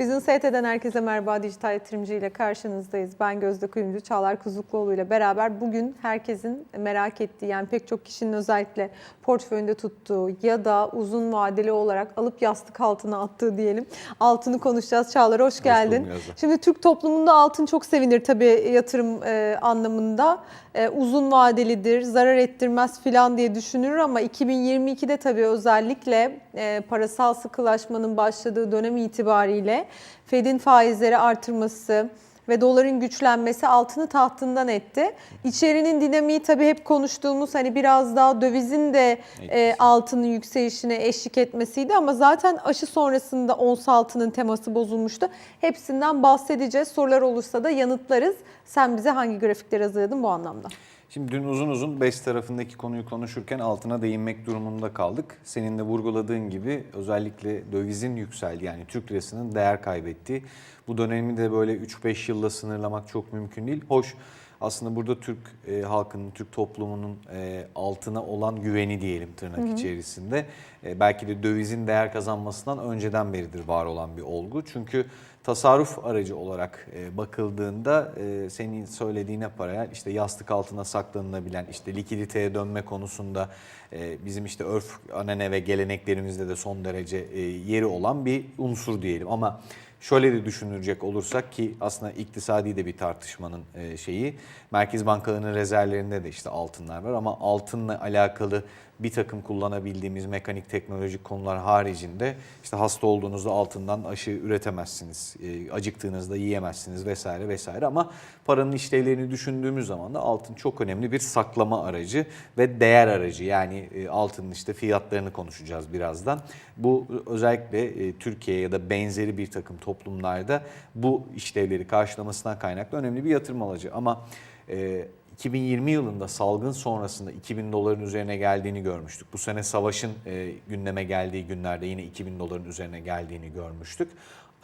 Bizim ST'den herkese merhaba dijital yatırımcı ile karşınızdayız. Ben Gözde Kuyumcu, Çağlar Kuzukluoğlu ile beraber bugün herkesin merak ettiği yani pek çok kişinin özellikle portföyünde tuttuğu ya da uzun vadeli olarak alıp yastık altına attığı diyelim altını konuşacağız. Çağlar hoş geldin. Gözde. Şimdi Türk toplumunda altın çok sevinir tabii yatırım e, anlamında. E, uzun vadelidir, zarar ettirmez filan diye düşünülür ama 2022'de tabii özellikle e, parasal sıkılaşmanın başladığı dönem itibariyle Fed'in faizleri artırması ve doların güçlenmesi altını tahtından etti. İçerinin dinamiği tabii hep konuştuğumuz hani biraz daha dövizin de e, altının yükselişine eşlik etmesiydi ama zaten aşı sonrasında ons altının teması bozulmuştu. Hepsinden bahsedeceğiz. Sorular olursa da yanıtlarız. Sen bize hangi grafikler hazırladın bu anlamda? Şimdi dün uzun uzun BES tarafındaki konuyu konuşurken altına değinmek durumunda kaldık. Senin de vurguladığın gibi özellikle dövizin yükseldiği yani Türk lirasının değer kaybettiği bu dönemi de böyle 3-5 yılla sınırlamak çok mümkün değil. Hoş aslında burada Türk e, halkının, Türk toplumunun e, altına olan güveni diyelim tırnak içerisinde. E, belki de dövizin değer kazanmasından önceden beridir var olan bir olgu. Çünkü tasarruf aracı olarak e, bakıldığında e, senin söylediğine paralel işte yastık altına saklanılabilen işte likiditeye dönme konusunda e, bizim işte örf, anane ve geleneklerimizde de son derece e, yeri olan bir unsur diyelim. Ama şöyle de düşünülecek olursak ki aslında iktisadi de bir tartışmanın e, şeyi. Merkez bankalarının rezervlerinde de işte altınlar var ama altınla alakalı bir takım kullanabildiğimiz mekanik teknolojik konular haricinde işte hasta olduğunuzda altından aşı üretemezsiniz, e, acıktığınızda yiyemezsiniz vesaire vesaire ama paranın işlevlerini düşündüğümüz zaman da altın çok önemli bir saklama aracı ve değer aracı yani e, altının işte fiyatlarını konuşacağız birazdan. Bu özellikle Türkiye ya da benzeri bir takım toplumlarda bu işlevleri karşılamasından kaynaklı önemli bir yatırım aracı ama e, 2020 yılında salgın sonrasında 2000 doların üzerine geldiğini görmüştük. Bu sene savaşın e, gündeme geldiği günlerde yine 2000 doların üzerine geldiğini görmüştük.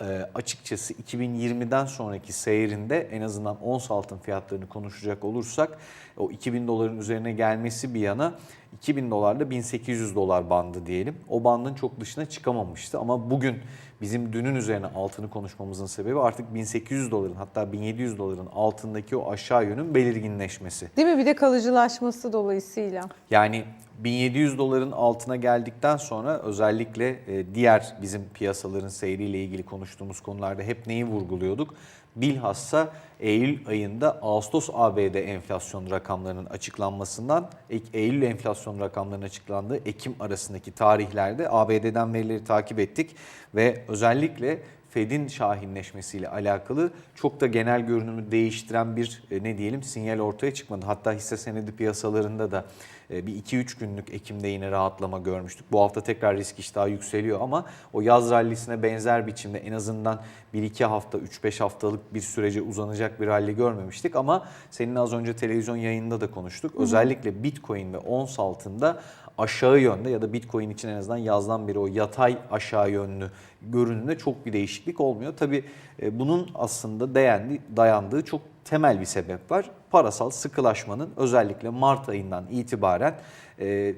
E, açıkçası 2020'den sonraki seyrinde en azından ons altın fiyatlarını konuşacak olursak o 2000 doların üzerine gelmesi bir yana 2000 dolarla 1800 dolar bandı diyelim. O bandın çok dışına çıkamamıştı ama bugün bizim dünün üzerine altını konuşmamızın sebebi artık 1800 doların hatta 1700 doların altındaki o aşağı yönün belirginleşmesi. Değil mi? Bir de kalıcılaşması dolayısıyla. Yani 1700 doların altına geldikten sonra özellikle e, diğer bizim piyasaların seyriyle ilgili konuştuğumuz konularda hep neyi vurguluyorduk? Bilhassa Eylül ayında Ağustos ABD enflasyon rakamlarının açıklanmasından Eylül enflasyon rakamlarının açıklandığı Ekim arasındaki tarihlerde ABD'den verileri takip ettik ve özellikle Fed'in şahinleşmesiyle alakalı çok da genel görünümü değiştiren bir e, ne diyelim sinyal ortaya çıkmadı. Hatta hisse senedi piyasalarında da bir 2-3 günlük Ekim'de yine rahatlama görmüştük. Bu hafta tekrar risk iştahı yükseliyor ama o yaz rallisine benzer biçimde en azından 1-2 hafta, 3-5 haftalık bir sürece uzanacak bir ralli görmemiştik. Ama senin az önce televizyon yayınında da konuştuk. Özellikle Bitcoin ve ons altında aşağı yönde ya da Bitcoin için en azından yazdan beri o yatay aşağı yönlü görünümde çok bir değişiklik olmuyor. Tabii e, bunun aslında dayandığı çok temel bir sebep var. Parasal sıkılaşmanın özellikle Mart ayından itibaren e,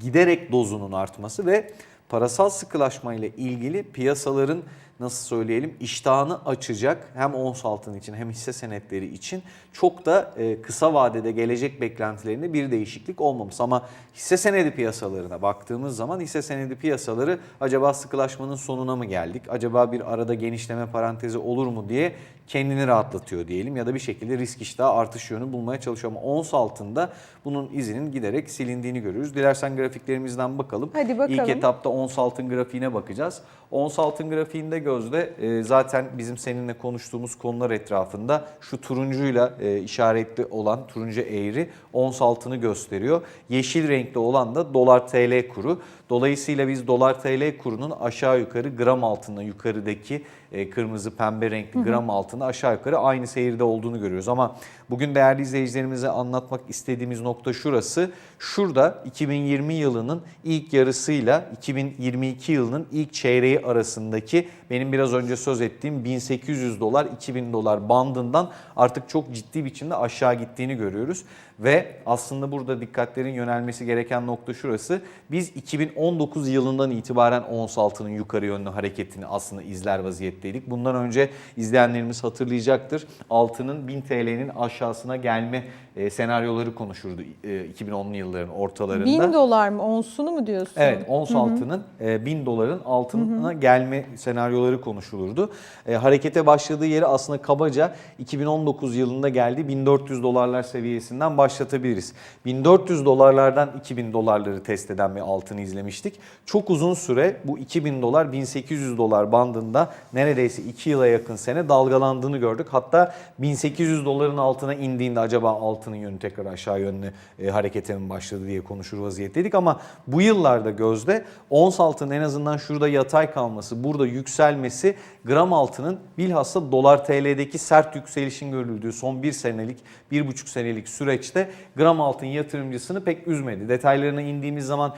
giderek dozunun artması ve parasal sıkılaşma ile ilgili piyasaların nasıl söyleyelim iştahını açacak hem ons altın için hem hisse senetleri için çok da e, kısa vadede gelecek beklentilerinde bir değişiklik olmamış. Ama hisse senedi piyasalarına baktığımız zaman hisse senedi piyasaları acaba sıkılaşmanın sonuna mı geldik? Acaba bir arada genişleme parantezi olur mu diye kendini rahatlatıyor diyelim ya da bir şekilde risk iştahı artış yönü bulmaya çalışıyor. Ama ons altında bunun izinin giderek silindiğini görüyoruz. Dilersen grafiklerimizden bakalım. Hadi bakalım. İlk etapta ons altın grafiğine bakacağız. Ons altın grafiğinde gözde e, zaten bizim seninle konuştuğumuz konular etrafında şu turuncuyla e, işaretli olan turuncu eğri ons altını gösteriyor. Yeşil renkli olan da dolar TL kuru. Dolayısıyla biz dolar TL kurunun aşağı yukarı gram altında yukarıdaki e, kırmızı pembe renkli gram altında aşağı yukarı aynı seyirde olduğunu görüyoruz. Ama bugün değerli izleyicilerimize anlatmak istediğimiz nokta şurası. Şurada 2020 yılının ilk yarısıyla 2022 yılının ilk çeyreği arasındaki benim biraz önce söz ettiğim 1800 dolar 2000 dolar bandından artık çok ciddi biçimde aşağı gittiğini görüyoruz. Ve aslında burada dikkatlerin yönelmesi gereken nokta şurası. Biz 2019 yılından itibaren ons altının yukarı yönlü hareketini aslında izler vaziyetteydik. Bundan önce izleyenlerimiz hatırlayacaktır. Altının 1000 TL'nin aşağısına gelme e, senaryoları konuşurdu e, 2010'lu yılların ortalarında. 1000 dolar mı? Onsunu mu diyorsun? Evet, ons altının e, 1000 doların altına gelme senaryoları konuşulurdu. E, harekete başladığı yeri aslında kabaca 2019 yılında geldi 1400 dolarlar seviyesinden başlatabiliriz. 1400 dolarlardan 2000 dolarları test eden bir altını izlemiştik. Çok uzun süre bu 2000 dolar 1800 dolar bandında neredeyse 2 yıla yakın sene dalgalandığını gördük. Hatta 1800 doların altına indiğinde acaba altının yönü tekrar aşağı yönlü e, harekete mi başladı diye konuşur vaziyetteydik ama bu yıllarda gözde ons altının en azından şurada yatay kalması, burada yükselmesi gram altının bilhassa dolar TL'deki sert yükselişin görüldüğü son bir senelik, bir buçuk senelik süreçte gram altın yatırımcısını pek üzmedi. Detaylarına indiğimiz zaman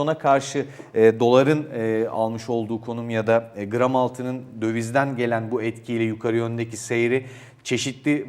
enflasyona karşı e, doların e, almış olduğu konum ya da e, gram altının dövizden gelen bu etkiyle yukarı yöndeki seyri çeşitli e,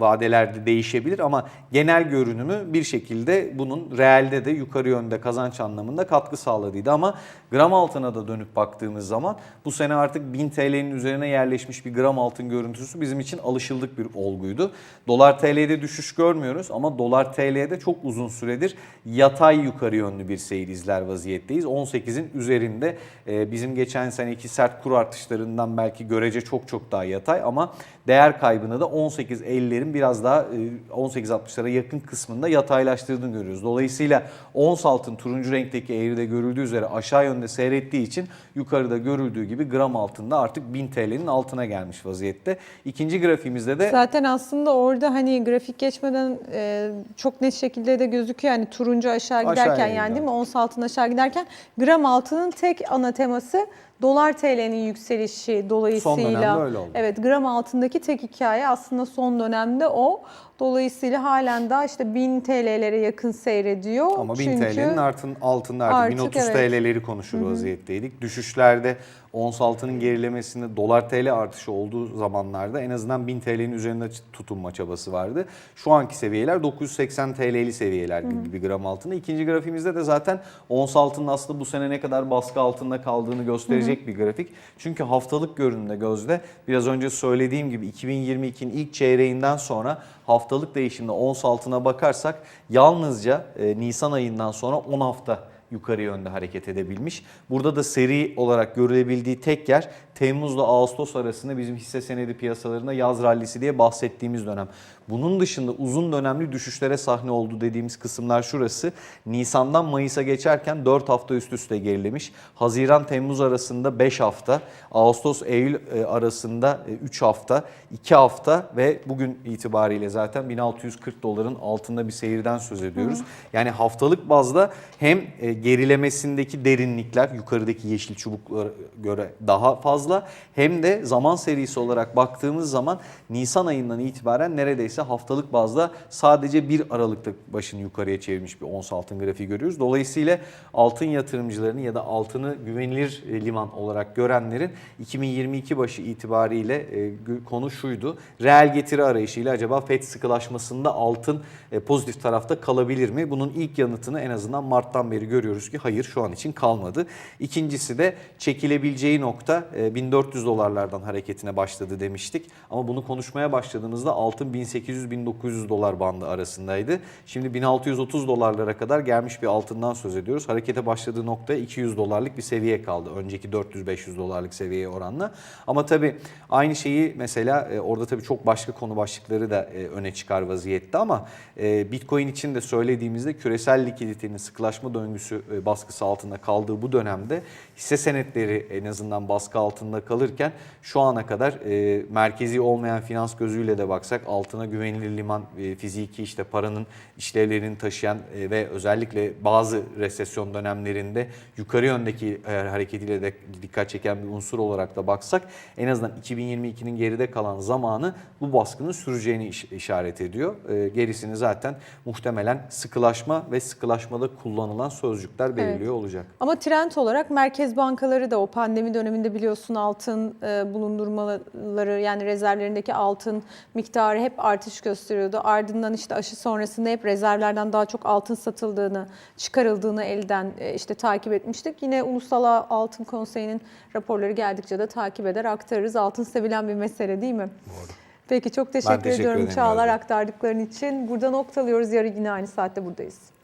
vadelerde değişebilir ama genel görünümü bir şekilde bunun realde de yukarı yönde kazanç anlamında katkı sağladıydı ama gram altına da dönüp baktığımız zaman bu sene artık 1000 TL'nin üzerine yerleşmiş bir gram altın görüntüsü bizim için alışıldık bir olguydu. Dolar TL'de düşüş görmüyoruz ama dolar TL'de çok uzun süredir yatay yukarı yönlü bir seyir izler vaziyetteyiz. 18'in üzerinde e, bizim geçen seneki sert kur artışlarından belki görece çok çok daha yatay ama değer kaybını da 18.50'lerin biraz daha e, 18.60'lara yakın kısmında yataylaştırdığını görüyoruz. Dolayısıyla ons altın turuncu renkteki eğride görüldüğü üzere aşağı yönde seyrettiği için yukarıda görüldüğü gibi gram altında artık 1000 TL'nin altına gelmiş vaziyette. İkinci grafiğimizde de Zaten aslında orada hani grafik geçmeden e, çok net şekilde de gözüküyor. Yani turuncu aşağı Aşağı giderken yönlü, yani değil mi? Ons altın aşağı giderken gram altının tek ana teması dolar TL'nin yükselişi dolayısıyla. dönemde öyle oldu. Evet gram altındaki tek hikaye aslında son dönemde o. Dolayısıyla halen daha işte 1000 TL'lere yakın seyrediyor. Ama 1000 Çünkü TL'nin altın, altında artık, Artık 1030 evet. TL'leri konuşur vaziyetteydik. Düşüşlerde ons altının gerilemesinde dolar TL artışı olduğu zamanlarda en azından 1000 TL'nin üzerinde tutunma çabası vardı. Şu anki seviyeler 980 TL'li seviyeler gibi gram altında. İkinci grafiğimizde de zaten ons altının aslında bu sene ne kadar baskı altında kaldığını gösterecek bir grafik. Çünkü haftalık görünümde gözde biraz önce söylediğim gibi 2022'nin ilk çeyreğinden sonra haftalık değişimde ons altına bakarsak yalnızca e, Nisan ayından sonra 10 hafta yukarı yönde hareket edebilmiş. Burada da seri olarak görülebildiği tek yer Temmuz'la Ağustos arasında bizim hisse senedi piyasalarında yaz rallisi diye bahsettiğimiz dönem. Bunun dışında uzun dönemli düşüşlere sahne oldu dediğimiz kısımlar şurası. Nisan'dan Mayıs'a geçerken 4 hafta üst üste gerilemiş. Haziran-Temmuz arasında 5 hafta, Ağustos-Eylül e, arasında 3 hafta, 2 hafta ve bugün itibariyle zaten 1640 doların altında bir seyirden söz ediyoruz. Yani haftalık bazda hem e, gerilemesindeki derinlikler yukarıdaki yeşil çubuklara göre daha fazla hem de zaman serisi olarak baktığımız zaman Nisan ayından itibaren neredeyse haftalık bazda sadece bir aralıkta başını yukarıya çevirmiş bir ons altın grafiği görüyoruz. Dolayısıyla altın yatırımcılarının ya da altını güvenilir e, liman olarak görenlerin 2022 başı itibariyle e, konu şuydu. Reel getiri arayışıyla acaba FED sıkılaşmasında altın e, pozitif tarafta kalabilir mi? Bunun ilk yanıtını en azından Mart'tan beri görüyoruz ki hayır şu an için kalmadı. İkincisi de çekilebileceği nokta e, 1400 dolarlardan hareketine başladı demiştik. Ama bunu konuşmaya başladığımızda altın 1800-1900 dolar bandı arasındaydı. Şimdi 1630 dolarlara kadar gelmiş bir altından söz ediyoruz. Harekete başladığı nokta 200 dolarlık bir seviye kaldı. Önceki 400-500 dolarlık seviyeye oranla. Ama tabii aynı şeyi mesela e, orada tabii çok başka konu başlıkları da e, öne çıkar vaziyette ama e, Bitcoin için de söylediğimizde küresel likiditenin sıkılaşma döngüsü e, baskısı altında kaldığı bu dönemde hisse senetleri en azından baskı altında kalırken şu ana kadar e, merkezi olmayan finans gözüyle de baksak altına güvenilir liman e, fiziki işte paranın işlevlerini taşıyan e, ve özellikle bazı resesyon dönemlerinde yukarı yöndeki e, hareketiyle de dikkat çeken bir unsur olarak da baksak en azından 2022'nin geride kalan zamanı bu baskının süreceğini iş- işaret ediyor. E, gerisini zaten muhtemelen sıkılaşma ve sıkılaşmada kullanılan sözcükler belirliyor olacak. Ama trend olarak merkez bankaları da o pandemi döneminde biliyorsun altın e, bulundurmaları yani rezervlerindeki altın miktarı hep artış gösteriyordu. Ardından işte aşı sonrasında hep rezervlerden daha çok altın satıldığını, çıkarıldığını elden e, işte takip etmiştik. Yine Ulusal Altın Konseyi'nin raporları geldikçe de takip eder aktarırız. Altın sevilen bir mesele değil mi? Peki çok teşekkür, teşekkür ediyorum Çağlar aktardıkların için. Burada noktalıyoruz. Yarın yine aynı saatte buradayız.